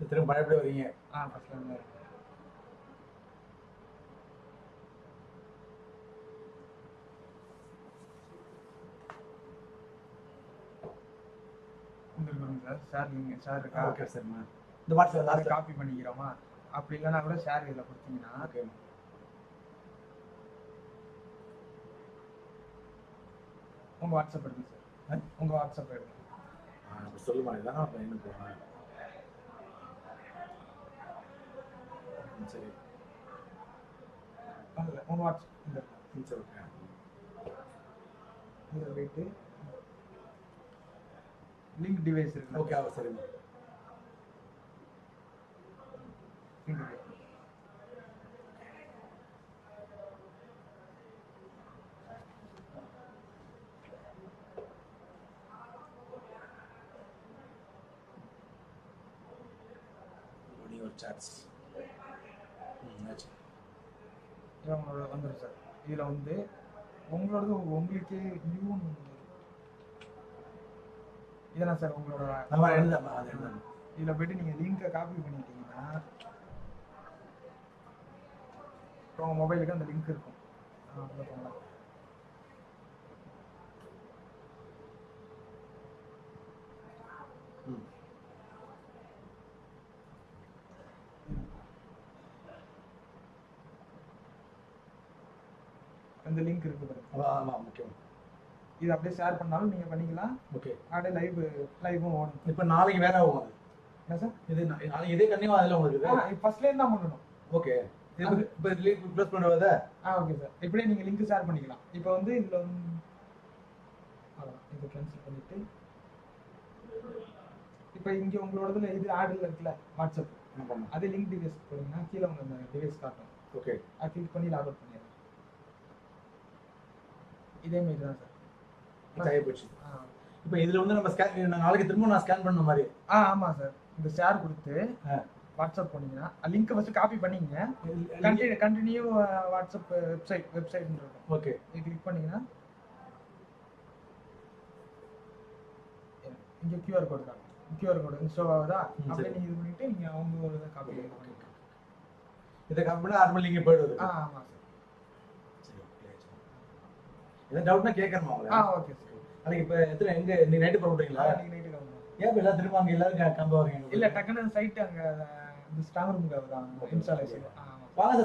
திரும்ப பழையபடி வரீங்க. ஆ இருந்து வந்துருக்கோங்க சார்? ஷேர் நீங்கள் ஷேர் இருக்கா? ஓகே சரிம்மா இந்த வாட்ஸ்அப் லாஸ்ட் காப்பி பண்ணிக்கிறோமா? அப்படி இல்லைன்னா கூட ஷேர் இதில் கொடுத்தீங்கன்னா ஓகே உங்கள் வாட்ஸ்அப் எடுங்க சார் உங்கள் வாட்ஸ்அப் எடுங்க. சொல்லுமா இதான் என்ன போகிறேன் சரி இல்லை உங்கள் வாட்ஸ்அப் இந்த சரி ஓகே இதில் போயிட்டு லிங்க் டிவைஸ் இருக்கு ஓகே ஆ சரிம்மா link device loading your chats ம் ஆச்சு இது உங்களோட வந்துடும் சார். இதில் வந்து உங்களோடது உங்களுக்கே நியூ இதெல்லாம் சார் உங்களோட நம்ம எழுதாமா அது எழுதாமா இதில் போயிட்டு நீங்கள் லிங்கை காப்பி பண்ணிட்டீங்கன்னா உங்கள் மொபைலுக்கு அந்த லிங்க் இருக்கும். ம். அந்த லிங்க் இருக்கு பாருங்க. ஆமாம் முக்கியம் இது அப்படியே ஷேர் பண்ணாலும் நீங்கள் பண்ணிக்கலாம். ஓகே அப்படியே லைவ் லைவும் ஓடும். இப்போ நாளைக்கு வேற ஆகும் அது. என்ன சார் இது நாளைக்கு இதே கண்டிப்பாக அதில் உங்களுக்கு ஆ ஃபர்ஸ்ட்லேருந்து தான் பண்ணணும். ஓகே இப்போ இப்போ லிங்க் க்ளோஸ் பண்ணுறத ஆ ஓகே சார் இப்படியே நீங்கள் லிங்க் ஷேர் பண்ணிக்கலாம். இப்போ வந்து இதில் வந்து இதை கேன்சல் பண்ணிவிட்டு இப்போ இங்கே உங்களோடதுல இது ஆடில் இருக்குல்ல வாட்ஸ்அப் அதே லிங்க் டிவைஸ் போனீங்கன்னா கீழே உங்க டிவைஸ் காட்டும். ஓகே அதை கிளிக் பண்ணி லாக் அவுட் பண்ணிடலாம். இதே மாரி தான் சார் ஆகி போச்சு இப்போ இதில் வந்து நம்ம ஸ்கேன் நாளைக்கு திரும்ப நான் ஸ்கேன் பண்ண மாதிரி. ஆ ஆமாம் சார். இந்த ஷேர் கொடுத்து. வாட்ஸ்அப் போனீங்கன்னா லிங்க்கை ஃபஸ்ட்டு காப்பி பண்ணிங்க. கண்டினியூ கண்டினியூ வாட்ஸ்அப் வெப்சைட் வெப்சைட்னு இருக்கும். ஓகே. இது கிளிக் பண்ணீங்கன்னா இங்கே கியூஆர் கோடு தான். கியூஆர் கோடு ஷோ ஆகுதா? அப்படியே. நீங்கள் இது பண்ணிட்டு நீங்கள் அவங்க இதை காப்பி இதை கம்மி பண்ணால் ஆறு மணிக்கு போயிடுவது ஆ ஆமாம் சார். எதாவது டவுட்னா கேட்கணுமா ஆ அவங்கள ஓகே சார் நாளைக்கு இப்போ எத்தனை எங்கே நீ நைட்டு போகிறீங்களா நீங்கள் நைட்டு கிளம்புங்க ஏன் இப்போ எல்லாம் திரும்ப அங்கே எல்லாரும் கம்ப வரீங்க இல்லை டக்குன்னு சைட்டு அங்கே இந்த ஸ்ட்ராங் ரூமுக்கு இன்ஸ்டாலேஷன் ஆ ஆமாம் வாங்க சார்